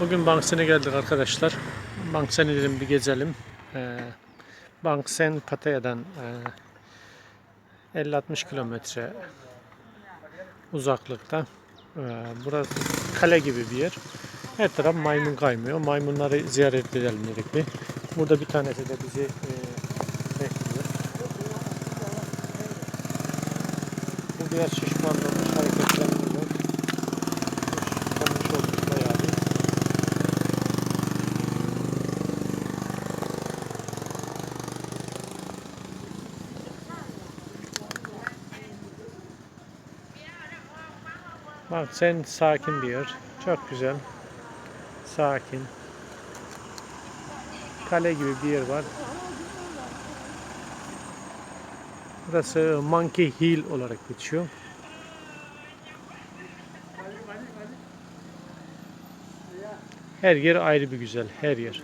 Bugün Banksen'e geldik arkadaşlar. Banksen'e dedim bir gezelim. Ee, Banksen Pataya'dan e, 50-60 kilometre uzaklıkta. Ee, burası kale gibi bir yer. Her taraf maymun kaymıyor. Maymunları ziyaret edelim dedik bir. Burada bir tanesi de bizi e, bekliyor. Bu biraz şişmanlamış, hareketlenmiyor. Şişmanlamış olmuş bayağı bir. Bak sen sakin bir yer. Çok güzel. Sakin. Kale gibi bir yer var. Burası Monkey Hill olarak geçiyor. Her yer ayrı bir güzel. Her yer.